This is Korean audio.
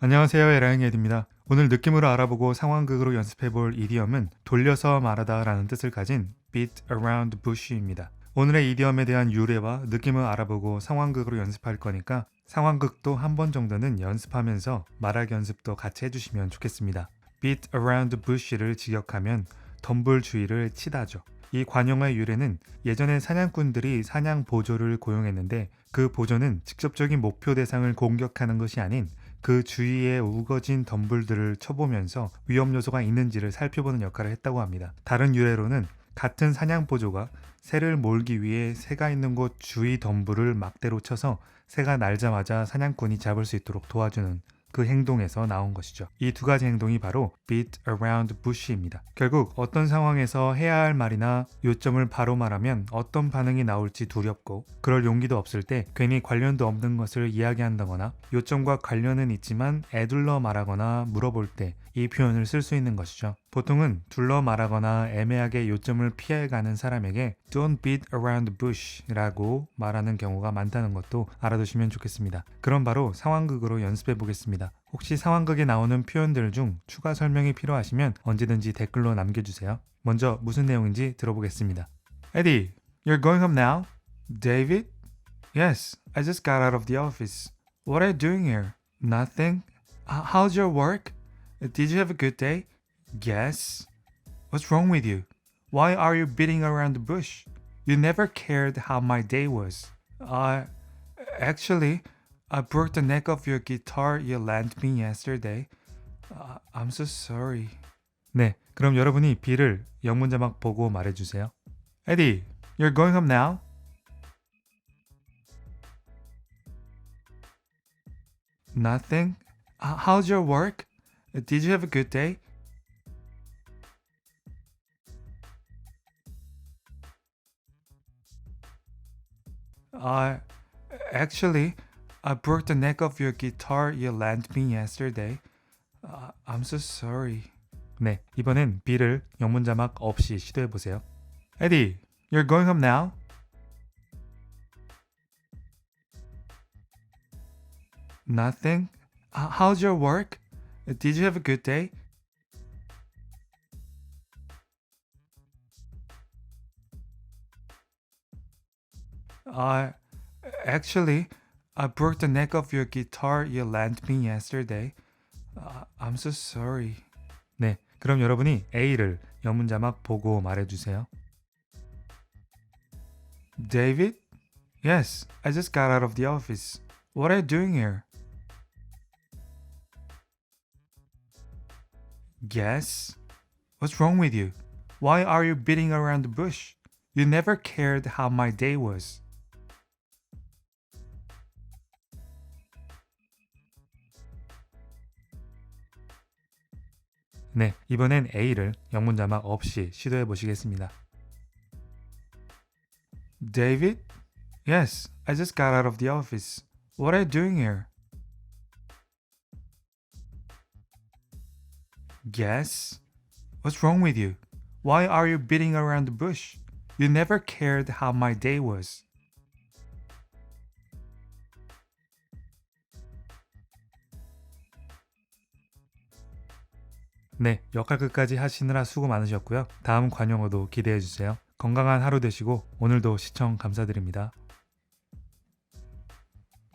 안녕하세요. 에라잉에드입니다. 오늘 느낌으로 알아보고 상황극으로 연습해볼 이디엄은 돌려서 말하다 라는 뜻을 가진 beat around bush입니다. 오늘의 이디엄에 대한 유래와 느낌을 알아보고 상황극으로 연습할 거니까 상황극도 한 번 정도는 연습하면서 말하기 연습도 같이 해주시면 좋겠습니다. beat around bush를 직역하면 덤불 주위를 치다죠. 이 관용어의 유래는 예전에 사냥꾼들이 사냥 보조를 고용했는데 그 보조는 직접적인 목표 대상을 공격하는 것이 아닌 그 주위에 우거진 덤불들을 쳐보면서 위험 요소가 있는지를 살펴보는 역할을 했다고 합니다. 다른 유래로는 같은 사냥 보조가 새를 몰기 위해 새가 있는 곳 주위 덤불을 막대로 쳐서 새가 날자마자 사냥꾼이 잡을 수 있도록 도와주는 그 행동에서 나온 것이죠. 이 두 가지 행동이 바로 beat around bush입니다. 결국 어떤 상황에서 해야 할 말이나 요점을 바로 말하면 어떤 반응이 나올지 두렵고 그럴 용기도 없을 때 괜히 관련도 없는 것을 이야기한다거나 요점과 관련은 있지만 애둘러 말하거나 물어볼 때 이 표현을 쓸 수 있는 것이죠. 보통은 둘러 말하거나 애매하게 요점을 피해가는 사람에게 don't beat around bush 라고 말하는 경우가 많다는 것도 알아두시면 좋겠습니다. 그럼 바로 상황극으로 연습해 보겠습니다. 혹시 상황극에 나오는 표현들 중 추가 설명이 필요하시면 언제든지 댓글로 남겨주세요. 먼저 무슨 내용인지 들어보겠습니다. Eddie, you're going home now? David? Yes, I just got out of the office. What are you doing here? Nothing. How's your work? Did you have a good day? Yes. What's wrong with you? Why are you beating around the bush? You never cared how my day was. I actually I broke the neck of your guitar you lent me yesterday. Uh, I'm so sorry. 네, 그럼 여러분이 B를 영문 자막 보고 말해주세요. Eddie, you're going home now? Nothing. H- how's your work? Did you have a good day? I actually I broke the neck of your guitar you lent me yesterday. Uh, I'm so sorry. 네, 이번엔 B를 영문 자막 없이 시도해 보세요. Eddie, you're going home now? Nothing. H- how's your work? Did you have a good day? I actually I broke the neck of your guitar you lent me yesterday. Uh, I'm so sorry. 네, 그럼 여러분이 A를 영문 자막 보고 말해주세요. David? Yes, I just got out of the office. What are you doing here? Yes. What's wrong with you? Why are you beating around the bush? You never cared how my day was. 네, 이번엔 A를 영문 자막 없이 시도해 보시겠습니다. David? Yes, I just got out of the office. What are you doing here? Yes. What's wrong with you? Why are you beating around the bush? You never cared how my day was. 네, 역할 끝까지 하시느라 수고 많으셨고요. 다음 관용어도 기대해 주세요. 건강한 하루 되시고 오늘도 시청 감사드립니다.